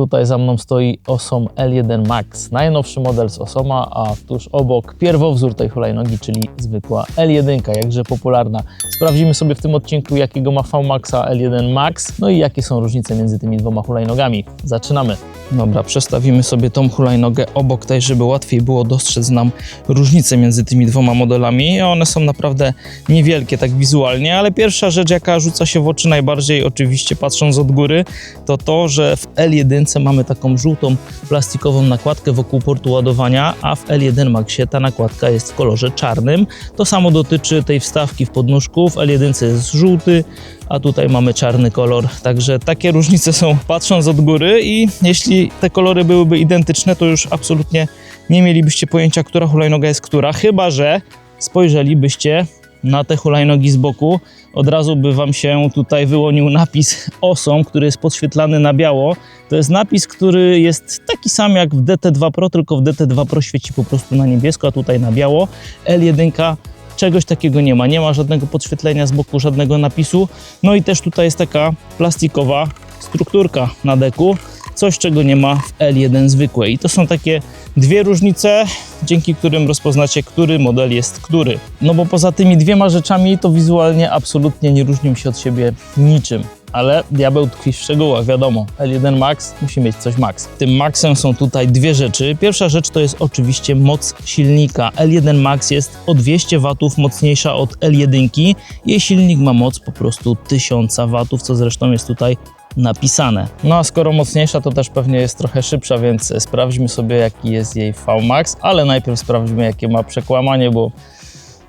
Tutaj za mną stoi Osom L1 Max, najnowszy model z Osoma, a tuż obok pierwowzór tej hulajnogi, czyli zwykła L1, jakże popularna. Sprawdzimy sobie w tym odcinku, jakiego ma VMAXa L1 Max, no i jakie są różnice między tymi dwoma hulajnogami. Zaczynamy. Dobra, przestawimy sobie tą hulajnogę obok tej, żeby łatwiej było dostrzec nam różnice między tymi dwoma modelami. One są naprawdę niewielkie tak wizualnie, ale pierwsza rzecz, jaka rzuca się w oczy najbardziej, oczywiście patrząc od góry, to to, że w L1 mamy taką żółtą plastikową nakładkę wokół portu ładowania, a w L1 Maxie ta nakładka jest w kolorze czarnym. To samo dotyczy tej wstawki w podnóżku. W L1 jest żółty, a tutaj mamy czarny kolor. Także takie różnice są patrząc od góry i jeśli te kolory byłyby identyczne, to już absolutnie nie mielibyście pojęcia, która hulajnoga jest która, chyba że spojrzelibyście na te hulajnogi z boku, od razu by Wam się tutaj wyłonił napis OSOM, który jest podświetlany na biało. To jest napis, który jest taki sam jak w DT2 Pro, tylko w DT2 Pro świeci po prostu na niebiesko, a tutaj na biało. L1 czegoś takiego nie ma, nie ma żadnego podświetlenia z boku, żadnego napisu. No i też tutaj jest taka plastikowa strukturka na deku, coś czego nie ma w L1 zwykłej. I to są takie dwie różnice, dzięki którym rozpoznacie, który model jest który. No bo poza tymi dwiema rzeczami to wizualnie absolutnie nie różnią się od siebie niczym. Ale diabeł tkwi w szczegółach, wiadomo. L1 Max musi mieć coś max. Tym maxem są tutaj dwie rzeczy. Pierwsza rzecz to jest oczywiście moc silnika. L1 Max jest o 200 W mocniejsza od L1. Jej silnik ma moc po prostu 1000 W, co zresztą jest tutaj napisane. No a skoro mocniejsza, to też pewnie jest trochę szybsza, więc sprawdźmy sobie jaki jest jej VMAX, ale najpierw sprawdźmy jakie ma przekłamanie, bo,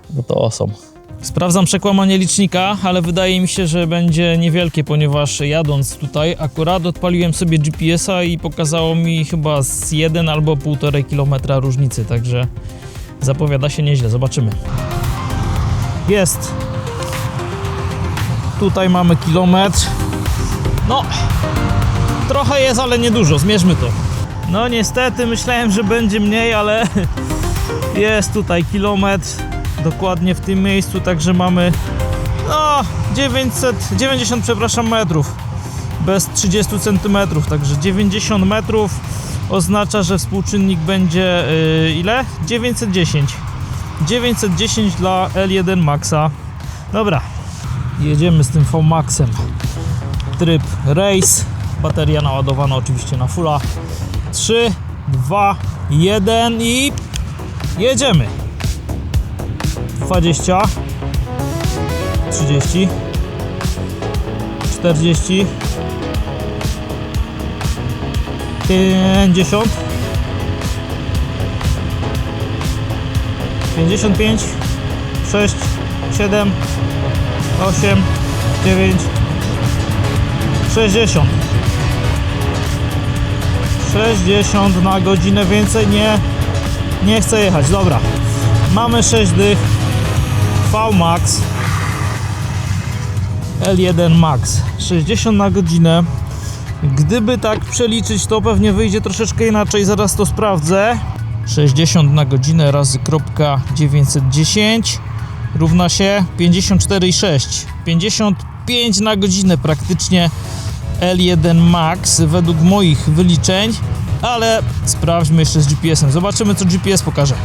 bo to osom. Sprawdzam przekłamanie licznika, ale wydaje mi się, że będzie niewielkie, ponieważ jadąc tutaj akurat odpaliłem sobie GPS-a i pokazało mi chyba z 1 albo 1,5 km różnicy, także zapowiada się nieźle, zobaczymy. Jest. Tutaj mamy kilometr. No, trochę jest, ale niedużo. Zmierzmy to. No niestety myślałem, że będzie mniej, ale jest tutaj kilometr dokładnie w tym miejscu, także mamy no 990, przepraszam, metrów bez 30 cm, także 90 metrów oznacza, że współczynnik będzie yy, ile? 910. 910 dla L1 Maxa. Dobra, jedziemy z tym V-Maxem tryb race. Bateria naładowana oczywiście na fulla. 3, 2, 1 i jedziemy. 20, 30, 40, 50, 55, 6, 7, 8, 9, 60 60 na godzinę więcej nie nie chcę jechać, dobra. Mamy 6 dych. V Max. L1 Max. 60 na godzinę. Gdyby tak przeliczyć to pewnie wyjdzie troszeczkę inaczej. Zaraz to sprawdzę. 60 na godzinę razy kropka 910 równa się 54,6 55 na godzinę praktycznie L1 Max według moich wyliczeń, ale sprawdźmy jeszcze z GPS-em. Zobaczymy, co GPS pokaże.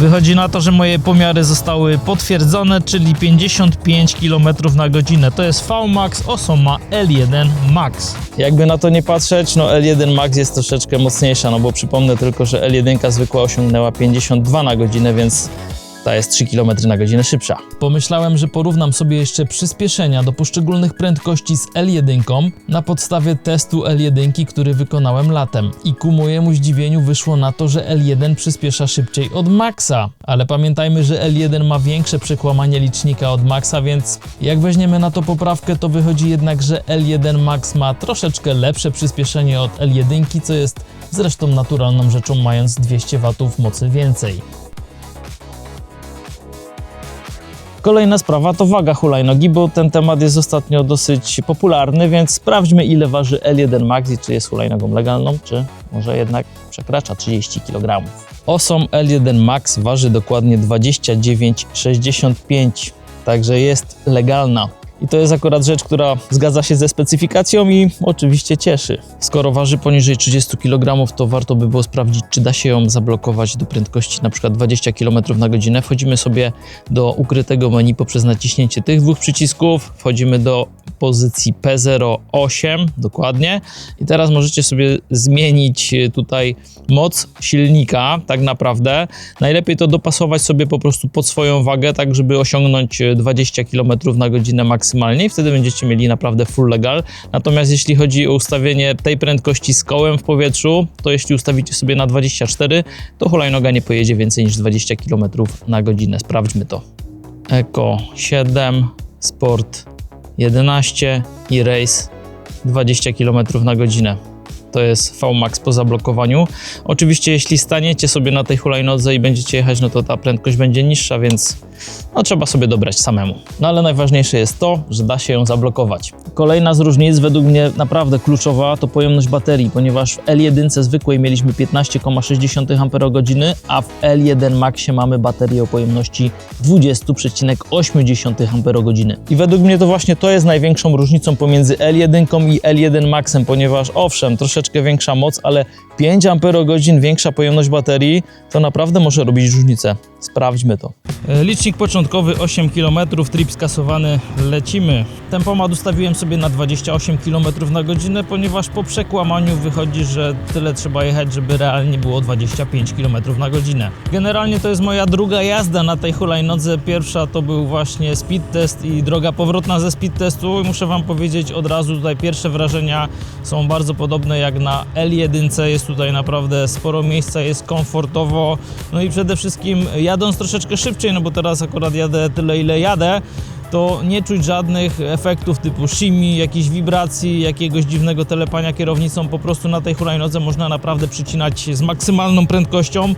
Wychodzi na to, że moje pomiary zostały potwierdzone, czyli 55 km na godzinę. To jest VMAX Osoma L1 Max. Jakby na to nie patrzeć, no L1 Max jest troszeczkę mocniejsza, no bo przypomnę tylko, że L1 zwykła osiągnęła 52 na godzinę, więc ta jest 3 km na godzinę szybsza. Pomyślałem, że porównam sobie jeszcze przyspieszenia do poszczególnych prędkości z L1 na podstawie testu L1, który wykonałem latem. I ku mojemu zdziwieniu wyszło na to, że L1 przyspiesza szybciej od Maxa. Ale pamiętajmy, że L1 ma większe przekłamanie licznika od Maxa, więc jak weźmiemy na to poprawkę, to wychodzi jednak, że L1 Max ma troszeczkę lepsze przyspieszenie od L1, co jest zresztą naturalną rzeczą, mając 200 W mocy więcej. Kolejna sprawa to waga hulajnogi, bo ten temat jest ostatnio dosyć popularny, więc sprawdźmy ile waży L1 Max i czy jest hulajnogą legalną, czy może jednak przekracza 30 kg. Osom L1 Max waży dokładnie 29,65, także jest legalna. I to jest akurat rzecz, która zgadza się ze specyfikacją i oczywiście cieszy. Skoro waży poniżej 30 kg, to warto by było sprawdzić, czy da się ją zablokować do prędkości np. 20 km na godzinę. Wchodzimy sobie do ukrytego menu poprzez naciśnięcie tych dwóch przycisków. Wchodzimy do pozycji P08 dokładnie i teraz możecie sobie zmienić e, tutaj moc silnika tak naprawdę. Najlepiej to dopasować sobie po prostu pod swoją wagę, tak żeby osiągnąć e, 20 km na godzinę maksymalnie i wtedy będziecie mieli naprawdę full legal. Natomiast jeśli chodzi o ustawienie tej prędkości z kołem w powietrzu, to jeśli ustawicie sobie na 24, to hulajnoga nie pojedzie więcej niż 20 km na godzinę. Sprawdźmy to. Eco 7, Sport 11 i Race 20 km na godzinę. To jest VMAX po zablokowaniu. Oczywiście, jeśli staniecie sobie na tej hulajnodze i będziecie jechać, no to ta prędkość będzie niższa, więc no, trzeba sobie dobrać samemu. No ale najważniejsze jest to, że da się ją zablokować. Kolejna z różnic, według mnie naprawdę kluczowa, to pojemność baterii, ponieważ w L1 zwykłej mieliśmy 15,6 Ah, a w L1 Maxie mamy baterię o pojemności 20,8 Ah. I według mnie to właśnie to jest największą różnicą pomiędzy L1 i L1 Maxem, ponieważ owszem, troszeczkę większa moc, ale 5 Ah większa pojemność baterii to naprawdę może robić różnicę. Sprawdźmy to. Licznik początkowy 8 km, trip skasowany, lecimy. Tempomat ustawiłem sobie na 28 km na godzinę, ponieważ po przekłamaniu wychodzi, że tyle trzeba jechać, żeby realnie było 25 km na godzinę. Generalnie to jest moja druga jazda na tej hulajnodze. Pierwsza to był właśnie speed test i droga powrotna ze speed testu. Muszę Wam powiedzieć od razu tutaj pierwsze wrażenia są bardzo podobne jak na L1. Jest tutaj naprawdę sporo miejsca, jest komfortowo. No i przede wszystkim jadąc troszeczkę szybciej, no bo teraz akurat jadę tyle ile jadę, to nie czuć żadnych efektów typu shimmy, jakichś wibracji, jakiegoś dziwnego telepania kierownicą. Po prostu na tej hulajnodze można naprawdę przycinać z maksymalną prędkością,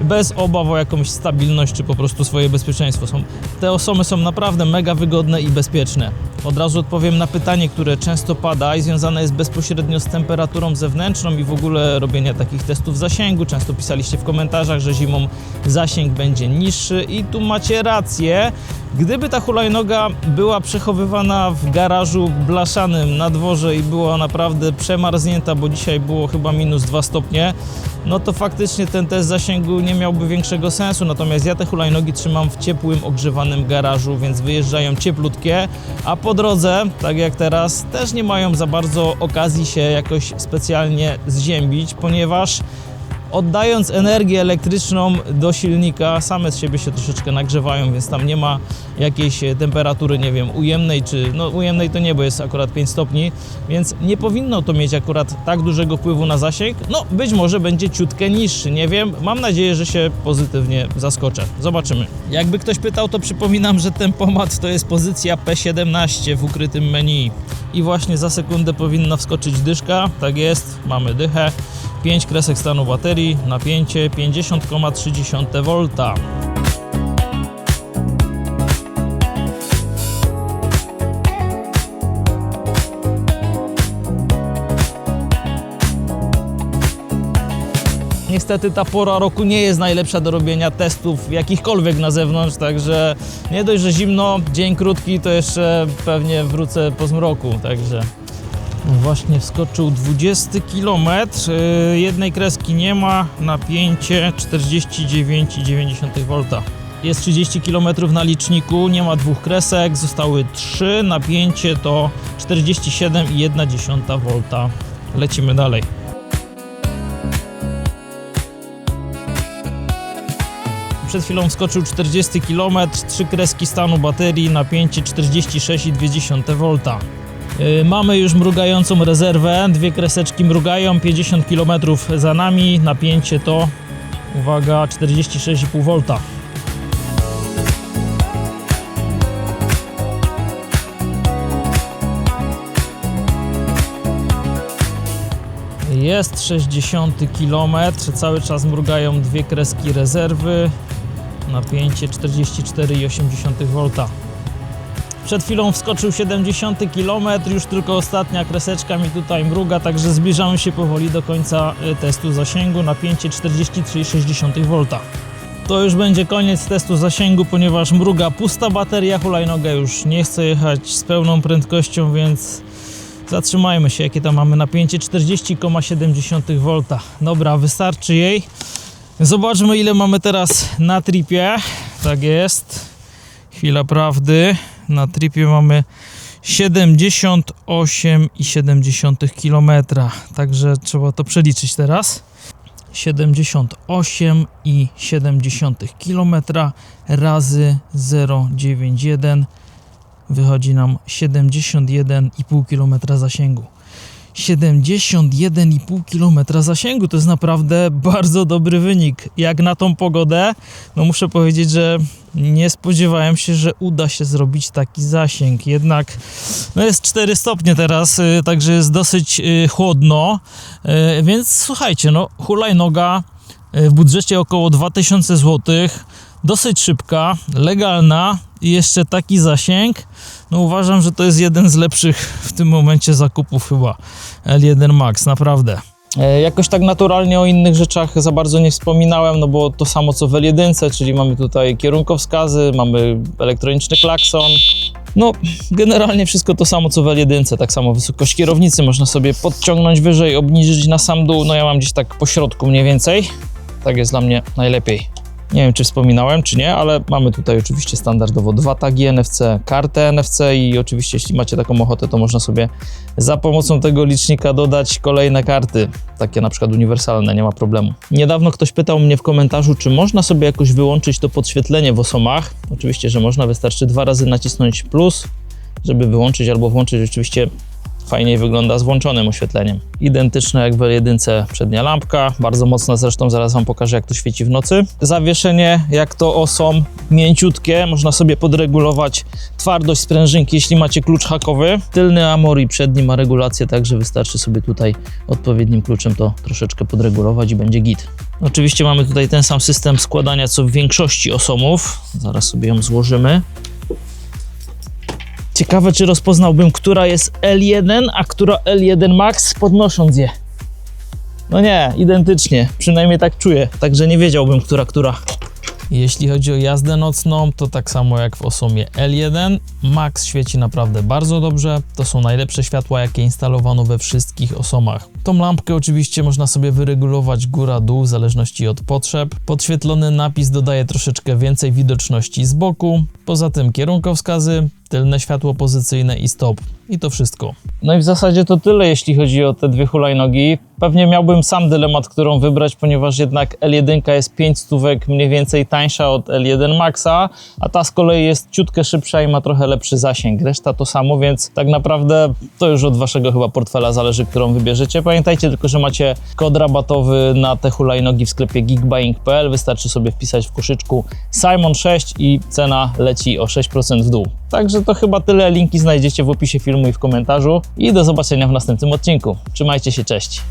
bez obaw o jakąś stabilność czy po prostu swoje bezpieczeństwo. Są, te osoby są naprawdę mega wygodne i bezpieczne. Od razu odpowiem na pytanie, które często pada i związane jest bezpośrednio z temperaturą zewnętrzną i w ogóle robienia takich testów zasięgu. Często pisaliście w komentarzach, że zimą zasięg będzie niższy i tu macie rację. Gdyby ta hulajnoga była przechowywana w garażu blaszanym na dworze i była naprawdę przemarznięta, bo dzisiaj było chyba minus 2 stopnie, no to faktycznie ten test zasięgu nie miałby większego sensu. Natomiast ja te hulajnogi trzymam w ciepłym, ogrzewanym garażu, więc wyjeżdżają cieplutkie, a po drodze, tak jak teraz, też nie mają za bardzo okazji się jakoś specjalnie zziębić, ponieważ oddając energię elektryczną do silnika, same z siebie się troszeczkę nagrzewają, więc tam nie ma jakiejś e, temperatury, nie wiem, ujemnej, czy no ujemnej to nie, bo jest akurat 5 stopni, więc nie powinno to mieć akurat tak dużego wpływu na zasięg. No, być może będzie ciutkę niższy, nie wiem. Mam nadzieję, że się pozytywnie zaskoczę. Zobaczymy. Jakby ktoś pytał, to przypominam, że tempomat to jest pozycja P17 w ukrytym menu. I właśnie za sekundę powinna wskoczyć dyszka. Tak jest, mamy dychę. 5 kresek stanu baterii, napięcie 50,3 V. Niestety ta pora roku nie jest najlepsza do robienia testów jakichkolwiek na zewnątrz, także nie dość, że zimno, dzień krótki, to jeszcze pewnie wrócę po zmroku, także Właśnie wskoczył 20 km. Yy, Jednej kreski nie ma. Napięcie 49,9 V. Jest 30 km na liczniku, nie ma dwóch kresek, zostały 3. Napięcie to 47,1 V. Lecimy dalej. przed chwilą wskoczył 40 km, trzy kreski stanu baterii, napięcie 46,2 V. Yy, Mamy już mrugającą rezerwę, dwie kreseczki mrugają, 50 km za nami, napięcie to, uwaga, 46,5 V. Jest 60 km, cały czas mrugają dwie kreski rezerwy, napięcie 44,8 V. Przed chwilą wskoczył 70 km, już tylko ostatnia kreseczka mi tutaj mruga, także zbliżamy się powoli do końca y, testu zasięgu, napięcie 43,6 V. To już będzie koniec testu zasięgu, ponieważ mruga pusta bateria, hulajnoga już nie chce jechać z pełną prędkością, więc zatrzymajmy się, jakie tam mamy napięcie 40,7 V. Dobra, wystarczy jej. Zobaczmy ile mamy teraz na tripie. Tak jest. Chwila prawdy. Na tripie mamy 78,7 km. Także trzeba to przeliczyć teraz. 78,7 km razy 0,91 wychodzi nam 71,5 km zasięgu. 71,5 km zasięgu to jest naprawdę bardzo dobry wynik. Jak na tą pogodę, no muszę powiedzieć, że nie spodziewałem się, że uda się zrobić taki zasięg. Jednak no jest 4 stopnie teraz, y, także jest dosyć y, chłodno. Y, Więc słuchajcie, no hulajnoga w budżecie około 2000 zł, dosyć szybka, legalna i jeszcze taki zasięg. No uważam, że to jest jeden z lepszych w tym momencie zakupów chyba L1 Max, naprawdę. E, Jakoś tak naturalnie o innych rzeczach za bardzo nie wspominałem, no bo to samo co w L1, czyli mamy tutaj kierunkowskazy, mamy elektroniczny klakson. No, generalnie wszystko to samo co w L1, tak samo wysokość kierownicy można sobie podciągnąć wyżej, obniżyć na sam dół, no ja mam gdzieś tak po środku mniej więcej. Tak jest dla mnie najlepiej. Nie wiem, czy wspominałem, czy nie, ale mamy tutaj oczywiście standardowo dwa tagi NFC, kartę NFC i oczywiście, jeśli macie taką ochotę, to można sobie za pomocą tego licznika dodać kolejne karty, takie na przykład uniwersalne, nie ma problemu. Niedawno ktoś pytał mnie w komentarzu, czy można sobie jakoś wyłączyć to podświetlenie w osomach. Oczywiście, że można, wystarczy dwa razy nacisnąć plus, żeby wyłączyć albo włączyć. Oczywiście fajniej wygląda z włączonym oświetleniem. Identyczne jak w L1 przednia lampka, bardzo mocna zresztą, zaraz Wam pokażę jak to świeci w nocy. Zawieszenie jak to osom, mięciutkie, można sobie podregulować twardość sprężynki, jeśli macie klucz hakowy. Tylny Amori, przedni ma regulację, także wystarczy sobie tutaj odpowiednim kluczem to troszeczkę podregulować i będzie git. Oczywiście mamy tutaj ten sam system składania co w większości osomów. Zaraz sobie ją złożymy. Ciekawe, czy rozpoznałbym, która jest L1, a która L1 Max, podnosząc je. No nie, identycznie. Przynajmniej tak czuję. Także nie wiedziałbym, która, która. Jeśli chodzi o jazdę nocną, to tak samo jak w Osomie L1, Max świeci naprawdę bardzo dobrze. To są najlepsze światła, jakie instalowano we wszystkich Osomach. Tą lampkę oczywiście można sobie wyregulować góra-dół w zależności od potrzeb. Podświetlony napis dodaje troszeczkę więcej widoczności z boku. Poza tym kierunkowskazy, tylne światło pozycyjne i stop. I to wszystko. No i w zasadzie to tyle, jeśli chodzi o te dwie hulajnogi. Pewnie miałbym sam dylemat, którą wybrać, ponieważ jednak L1 jest 5 stówek mniej więcej tańsza od L1 Maxa, a ta z kolei jest ciutkę szybsza i ma trochę lepszy zasięg. Reszta to samo, więc tak naprawdę to już od waszego chyba portfela zależy, którą wybierzecie. Pamiętajcie tylko, że macie kod rabatowy na te hulajnogi w sklepie geekbuying.pl. Wystarczy sobie wpisać w koszyczku Simon6 i cena leci o 6% w dół. Także to chyba tyle. Linki znajdziecie w opisie filmu i w komentarzu. I do zobaczenia w następnym odcinku. Trzymajcie się, cześć.